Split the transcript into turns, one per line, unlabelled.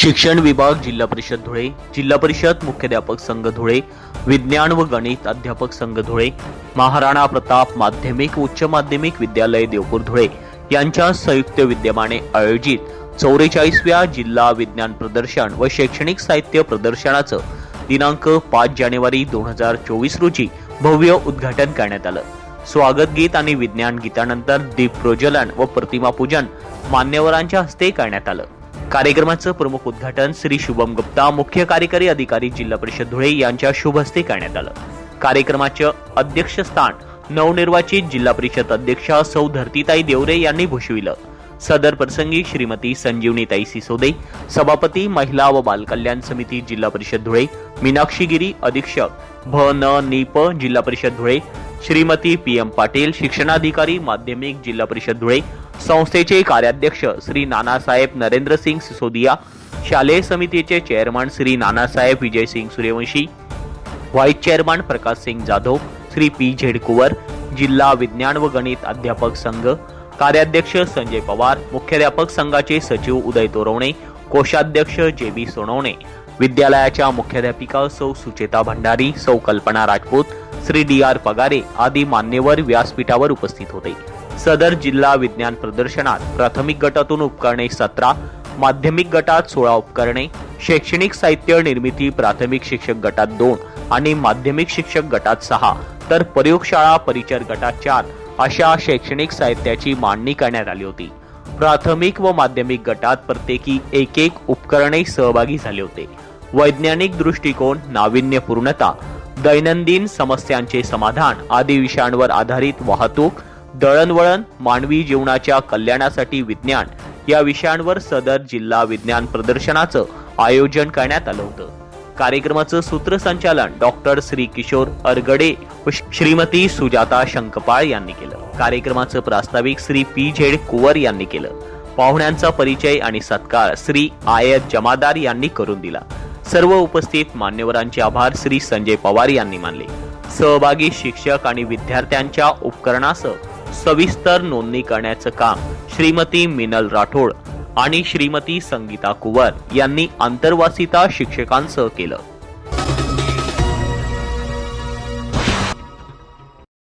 शिक्षण विभाग जिल्हा परिषद धुळे जिल्हा परिषद मुख्याध्यापक संघ धुळे विज्ञान व गणित अध्यापक संघ धुळे महाराणा प्रताप माध्यमिक उच्च माध्यमिक विद्यालय देवपूर धुळे यांच्या संयुक्त विद्यमाने आयोजित चौवेचाळीसव्या जिल्हा विज्ञान प्रदर्शन व शैक्षणिक साहित्य प्रदर्शनाचं दिनांक पाच जानेवारी दोन हजार चोवीस रोजी भव्य उद्घाटन करण्यात आलं. स्वागत गीत आणि विज्ञान गीतानंतर दीप प्रज्वलन व प्रतिमा पूजन मान्यवरांच्या हस्ते करण्यात आलं. कार्यक्रमाचं प्रमुख उद्घाटन श्री शुभम गुप्ता मुख्य कार्यकारी अधिकारी जिल्हा परिषद धुळे यांच्या शुभ हस्ते करण्यात आलं. कार्यक्रमाचं अध्यक्षस्थान नवनिर्वाचित जिल्हा परिषद अध्यक्षा सौ धरतीताई देवरे यांनी भूषविलं. सदर प्रसंगी श्रीमती संजीवनीताई सिसोदे सभापती महिला व बालकल्याण समिती जिल्हा परिषद धुळे मीनाक्षी गिरी अधीक्षक भ. न. नीप जिल्हा परिषद धुळे श्रीमती पी एम पाटील शिक्षणाधिकारी माध्यमिक जिल्हा परिषद धुळे संस्थेचे कार्याध्यक्ष श्री नानासाहेब नरेंद्रसिंग सिसोदिया शालेय समितीचे chairman Shri Nanasaheb Vijaysingh Suryavanshi vice chairman Prakash Singh Jadhav Shri P Z Kuwar जिल्हा विज्ञान व गणित अध्यापक संघ कार्याध्यक्ष संजय पवार मुख्याध्यापक संघाचे सचिव उदय तोरवणे कोषाध्यक्ष जे बी सोनवणे विद्यालयाच्या मुख्याध्यापिका सौ सुचेता भंडारी सौ कल्पना राजपूत श्री डी आर पगारे आदी मान्यवर व्यासपीठावर उपस्थित होते. सदर जिल्हा विज्ञान प्रदर्शनात प्राथमिक गटातून उपकरणे सतरा माध्यमिक गटात सोळा उपकरणे शैक्षणिक साहित्य निर्मिती प्राथमिक शिक्षक गटात दोन आणि माध्यमिक शिक्षक गटात सहा तर प्रयोगशाळा परिचर गटात चार अशा शैक्षणिक साहित्याची मांडणी करण्यात आली होती. प्राथमिक व माध्यमिक गटात प्रत्येकी एक एक उपकरणे सहभागी झाले होते. वैज्ञानिक दृष्टिकोन नाविन्यपूर्णता दैनंदिन समस्यांचे समाधान आदी विषयांवर आधारित वाहतूक दळणवळण मानवी जीवनाच्या कल्याणासाठी विज्ञान या विषयांवर सदर जिल्हा विज्ञान प्रदर्शनाचं आयोजन करण्यात आलं होतं. कार्यक्रमाचं सूत्रसंचालन डॉक्टर श्री किशोर अरगडे व श्रीमती सुजाता शंकपाळ यांनी केलं. कार्यक्रमाचं प्रास्ताविक श्री पी झेड कुवर यांनी केलं. पाहुण्यांचा परिचय आणि सत्कार श्री आयत जमादार यांनी करून दिला. सर्व उपस्थित मान्यवरांचे आभार श्री संजय पवार यांनी मानले. सहभागी शिक्षक आणि विद्यार्थ्यांच्या उपकरणासह सविस्तर नोंदणी करण्याचं काम श्रीमती मिनल राठोड आणि श्रीमती संगीता कुवर यांनी आंतरवासिता शिक्षकांसह केलं.